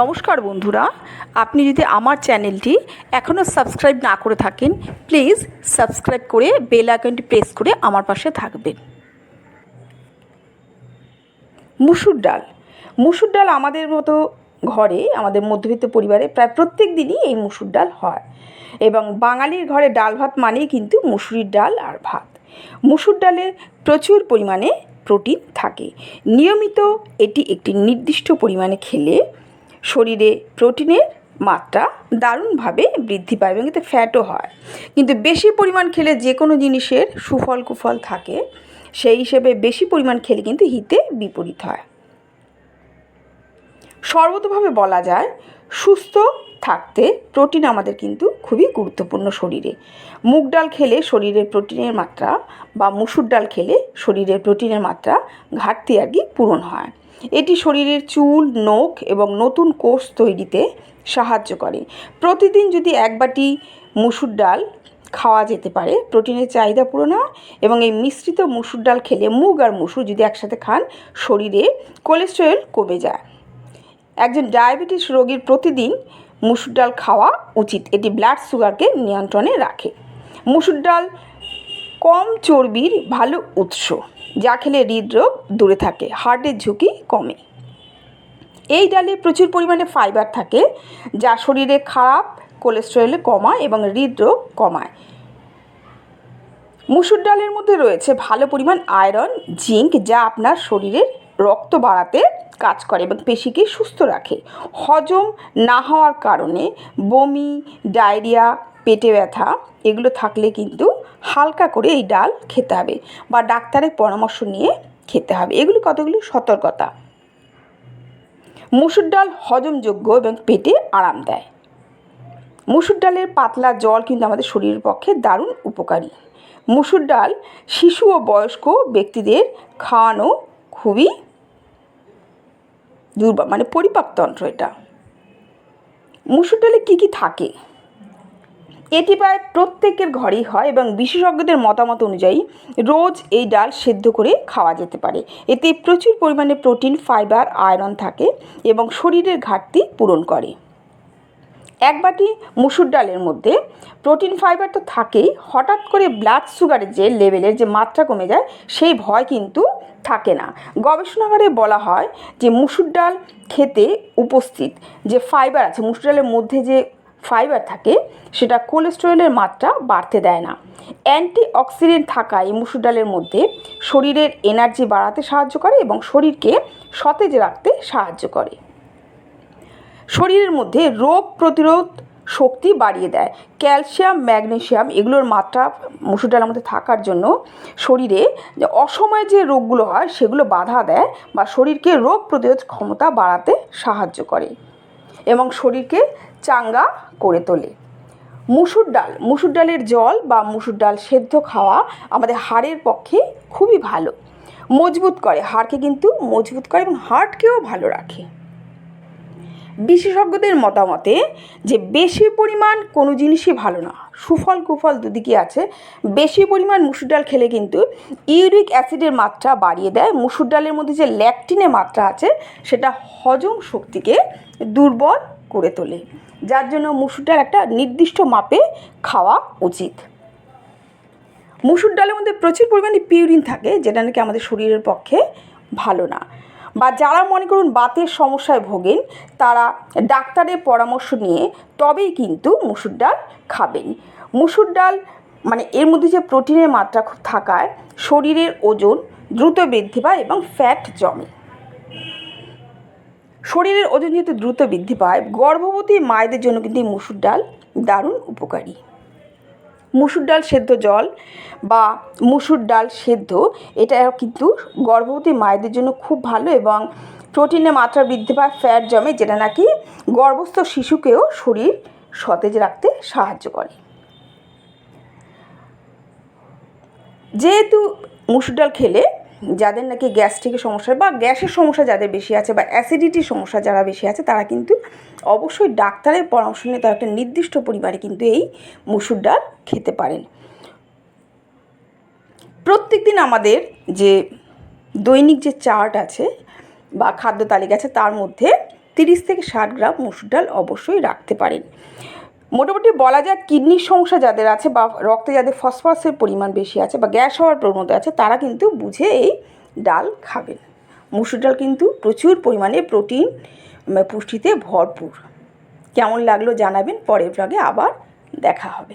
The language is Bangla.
নমস্কার বন্ধুরা, আপনি যদি আমার চ্যানেলটি এখনও সাবস্ক্রাইব না করে থাকেন, প্লিজ সাবস্ক্রাইব করে বেল আইকনটি প্রেস করে আমার পাশে থাকবেন। মুসুর ডাল। মুসুর ডাল আমাদের মতো ঘরে, আমাদের মধ্যবিত্ত পরিবারে প্রায় প্রত্যেক দিনই এই মুসুর ডাল হয় এবং বাঙালির ঘরে ডাল ভাত মানেই কিন্তু মুসুরির ডাল আর ভাত। মুসুর ডালে প্রচুর পরিমাণে প্রোটিন থাকে। নিয়মিত এটি একটি নির্দিষ্ট পরিমাণে খেলে শরীরে প্রোটিনের মাত্রা দারুণভাবে বৃদ্ধি পায় এবং এতে ফ্যাটও হয়। কিন্তু বেশি পরিমাণ খেলে যে কোনো জিনিসের সুফল কুফল থাকে, সেই হিসেবে বেশি পরিমাণ খেলে কিন্তু হিতে বিপরীত হয়। সর্বতভাবে বলা যায়, সুস্থ থাকতে প্রোটিন আমাদের কিন্তু খুবই গুরুত্বপূর্ণ শরীরে। মুগ ডাল খেলে শরীরের প্রোটিনের মাত্রা বা মুসুর ডাল খেলে শরীরের প্রোটিনের মাত্রা ঘাটতি আর কি পূরণ হয়। এটি শরীরের চুল, নখ এবং নতুন কোষ তৈরিতে সাহায্য করে। প্রতিদিন যদি এক বাটি মুসুর ডাল খাওয়া যেতে পারে, প্রোটিনের চাহিদা পূরণ হয় এবং এই মিশ্রিত মুসুর ডাল খেলে মুগ আর মুসুর যদি একসাথে খান, শরীরে কোলেস্টেরল কমে যায়। একজন ডায়াবেটিস রোগীর প্রতিদিন মুসুর ডাল খাওয়া উচিত। এটি ব্লাড সুগারকে নিয়ন্ত্রণে রাখে। মুসুর ডাল কম চর্বির ভালো উৎস। যা খেলে হৃদরোগ দূরে থাকে, হার্টের ঝুঁকি কমে। এই ডালে প্রচুর পরিমাণে ফাইবার থাকে, যা শরীরে খারাপ কোলেস্টেরল কমায় এবং হৃদরোগ কমায়। মুসুর ডালের মধ্যে রয়েছে ভালো পরিমাণ আয়রন জিঙ্ক যা আপনার শরীরের রক্ত বাড়াতে কাজ করে এবং পেশিকে সুস্থ রাখে। হজম না হওয়ার কারণে বমি, ডায়রিয়া, পেটে ব্যথা এগুলো থাকলে কিন্তু হালকা করে এই ডাল খেতে হবে বা ডাক্তারের পরামর্শ নিয়ে খেতে হবে। এগুলি কতগুলি? সতর্কতা। মুসুর ডাল হজমযোগ্য এবং পেটে আরাম দেয়। মুসুর ডালের পাতলা জল কিন্তু আমাদের শরীরের পক্ষে দারুণ উপকারী। মুসুর ডাল শিশু ও বয়স্ক ব্যক্তিদের খাওয়ানো খুবই দুর্বল মানে পরিপাকতন্ত্র এটা। মুসুর ডালে কী কী থাকে? এটি প্রায় প্রত্যেকের ঘরেই হয় এবং বিশেষজ্ঞদের মতামত অনুযায়ী রোজ এই ডাল সেদ্ধ করে খাওয়া যেতে পারে। এতে প্রচুর পরিমাণে প্রোটিন, ফাইবার, আয়রন থাকে এবং শরীরের ঘাটতি পূরণ করে। এক বাটি মুসুর ডালের মধ্যে প্রোটিন, ফাইবার তো থাকেই। হঠাৎ করে ব্লাড সুগারের যে লেভেলের যে মাত্রা কমে যায়, সেই ভয় কিন্তু থাকে না। গবেষণাগারে বলা হয় যে মুসুর ডাল খেতে উপস্থিত যে ফাইবার আছে, মুসুর ডালের মধ্যে যে ফাইবার থাকে, সেটা কোলেস্টেরলের মাত্রা বাড়তে দেয় না। অ্যান্টি অক্সিডেন্ট থাকা এই মুসুর ডালের মধ্যে শরীরের এনার্জি বাড়াতে সাহায্য করে এবং শরীরকে সতেজ রাখতে সাহায্য করে। শরীরের মধ্যে রোগ প্রতিরোধ শক্তি বাড়িয়ে দেয়। ক্যালসিয়াম ম্যাগনেশিয়াম এগুলোর মাত্রা মুসুর ডালের মধ্যে থাকার জন্য শরীরে যে অসময়ে যে রোগগুলো হয় সেগুলো বাধা দেয় বা শরীরকে রোগ প্রতিরোধ ক্ষমতা বাড়াতে সাহায্য করে এবং শরীরকে চাঙ্গা করে তোলে। মুসুর ডাল, মুসুর ডালের জল বা মুসুর ডাল সেদ্ধ খাওয়া আমাদের হাড়ের পক্ষে খুবই ভালো। মজবুত করে, হাড়কে কিন্তু মজবুত করে এবং হার্টকেও ভালো রাখে। বিশেষজ্ঞদের মতামতে যে বেশি পরিমাণ কোনো জিনিসই ভালো না। সুফল কুফল দুদিকই আছে। বেশি পরিমাণ মুসুর ডাল খেলে কিন্তু ইউরিক অ্যাসিডের মাত্রা বাড়িয়ে দেয়। মুসুর ডালের মধ্যে যে ল্যাকটিনের মাত্রা আছে, সেটা হজম শক্তিকে দুর্বল করে তোলে। যার জন্য মুসুর ডাল একটা নির্দিষ্ট মাপে খাওয়া উচিত। মুসুর ডালের মধ্যে প্রচুর পরিমাণে পিউরিন থাকে, যেটা নাকি আমাদের শরীরের পক্ষে ভালো না। বা যারা মনে করুন বাতের সমস্যায় ভোগেন, তারা ডাক্তারের পরামর্শ নিয়ে তবেই কিন্তু মুসুর ডাল খাবেন। মুসুর ডাল মানে এর মধ্যে যে প্রোটিনের মাত্রা খুব থাকায় শরীরের ওজন দ্রুত বৃদ্ধি পায় এবং ফ্যাট জমে। শরীরের ওজন যেহেতু দ্রুত বৃদ্ধি পায়, গর্ভবতী মায়েদের জন্য কিন্তু এই মুসুর ডাল দারুণ উপকারী। মুসুর ডাল সেদ্ধ জল বা মুসুর ডাল সেদ্ধ এটা কিন্তু গর্ভবতী মায়েদের জন্য খুব ভালো এবং প্রোটিনের মাত্রা বৃদ্ধি পায় ফ্যাট জমে, যেটা নাকি গর্ভস্থ শিশুকেও শরীর সতেজ রাখতে সাহায্য করে। যেহেতু মুসুর ডাল খেলে যাদের নাকি গ্যাস্ট্রিকের সমস্যা বা গ্যাসের সমস্যা যাদের বেশি আছে বা অ্যাসিডিটির সমস্যা যারা বেশি আছে, তারা কিন্তু অবশ্যই ডাক্তারের পরামর্শ নিয়ে তারা একটা নির্দিষ্ট পরিমাণে কিন্তু এই মুসুর ডাল খেতে পারেন। প্রত্যেক দিন আমাদের যে দৈনিক যে চার্ট আছে বা খাদ্য তালিকা আছে, তার মধ্যে তিরিশ থেকে ষাট গ্রাম মুসুর ডাল অবশ্যই রাখতে পারেন। মোটামুটি বলা যায় কিডনির সমস্যা যাদের আছে বা রক্তে যাদের ফসফরাসের পরিমাণ বেশি আছে বা গ্যাস হওয়ার প্রবণতা আছে, তারা কিন্তু বুঝে এই ডাল খাবেন। মুসুর ডাল কিন্তু প্রচুর পরিমাণে প্রোটিন পুষ্টিতে ভরপুর। কেমন লাগল জানাবেন পরের ব্লগে আবার দেখা হবে।